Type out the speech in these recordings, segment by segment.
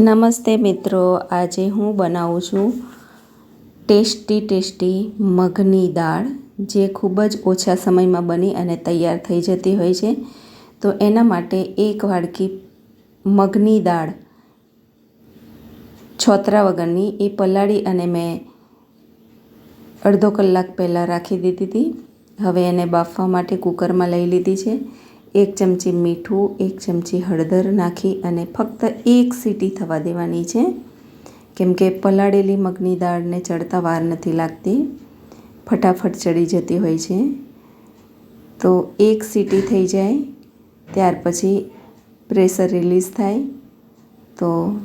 નમસ્તે મિત્રો, આજે હું બનાવું છું ટેસ્ટી ટેસ્ટી મગની દાળ, જે ખૂબ જ ઓછા સમયમાં બની અને તૈયાર થઈ જતી હોય છે. તો એના માટે એક વાડકી મગની દાળ છોતરા વગરની, એ પલાળી અને મેં અડધો કલાક પહેલાં રાખી દીધી હતી. હવે એને બાફવા માટે કૂકરમાં લઈ લીધી છે. એક ચમચી મીઠું, એક ચમચી હળદર નાખી અને ફક્ત એક સીટી થવા દેવાની છે. કેમ કે પલાળેલી મગની દાળને ચડતા વાર નથી લાગતી. ફટાફટ ચડી જતી હોય છે. તો એક સીટી થઈ જાય, ત્યાર પછી પ્રેશર રિલીઝ થાય. તો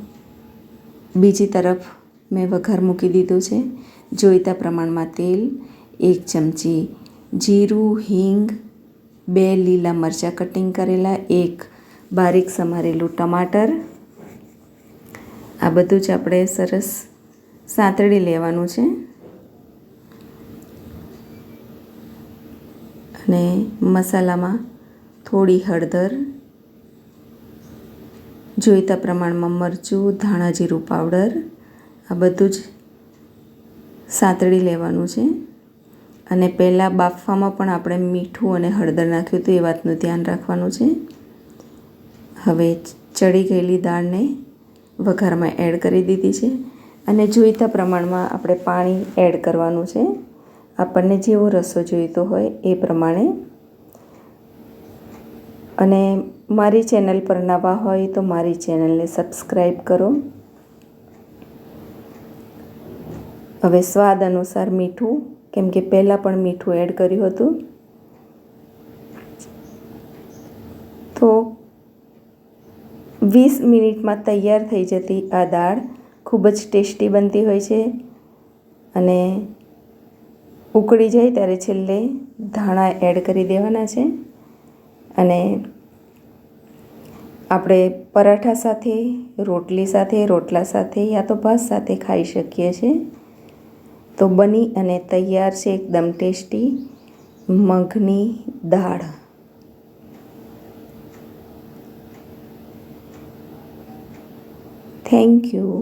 બીજી તરફ મેં વઘાર મૂકી દીધું છે. જોઈતા પ્રમાણમાં તેલ, એક ચમચી જીરું, હિંગ બે લીલા મરચાં કટિંગ કરેલા, એક બારીક સમારેલું ટમાટર. આ બધું જ આપણે સરસ સાંતળી લેવાનું છે. અને મસાલામાં થોડી હળદર, જોઈતા પ્રમાણમાં મરચું, ધાણા જીરું પાવડર આ બધું જ સાંતળી લેવાનું છે. અને પહેલાં બાફવામાં પણ આપણે મીઠું અને હળદર નાખ્યું હતું, એ વાતનું ધ્યાન રાખવાનું છે. હવે ચડી ગયેલી દાળને વઘારમાં એડ કરી દીધી છે અને જોઈતા પ્રમાણમાં આપણે પાણી એડ કરવાનું છે. આપણને જેવો રસો જોઈતો હોય એ પ્રમાણે. અને મારી ચેનલ પર નવા હોય તો મારી ચેનલને સબસ્ક્રાઈબ કરો. હવે સ્વાદ અનુસાર મીઠું કેમ કે પહેલાં પણ મીઠું એડ કર્યું હતું. તો વીસ મિનિટમાં તૈયાર થઈ જતી આ દાળ ખૂબ જ ટેસ્ટી બનતી હોય છે અને ઉકળી જાય ત્યારે છેલ્લે ધાણા એડ કરી દેવાના છે. અને આપણે પરાઠા સાથે, રોટલી સાથે, રોટલા સાથે યા તો ભાત સાથે ખાઈ શકીએ છીએ. તો બની અને તૈયાર છે એકદમ ટેસ્ટી મગની દાળ. Thank you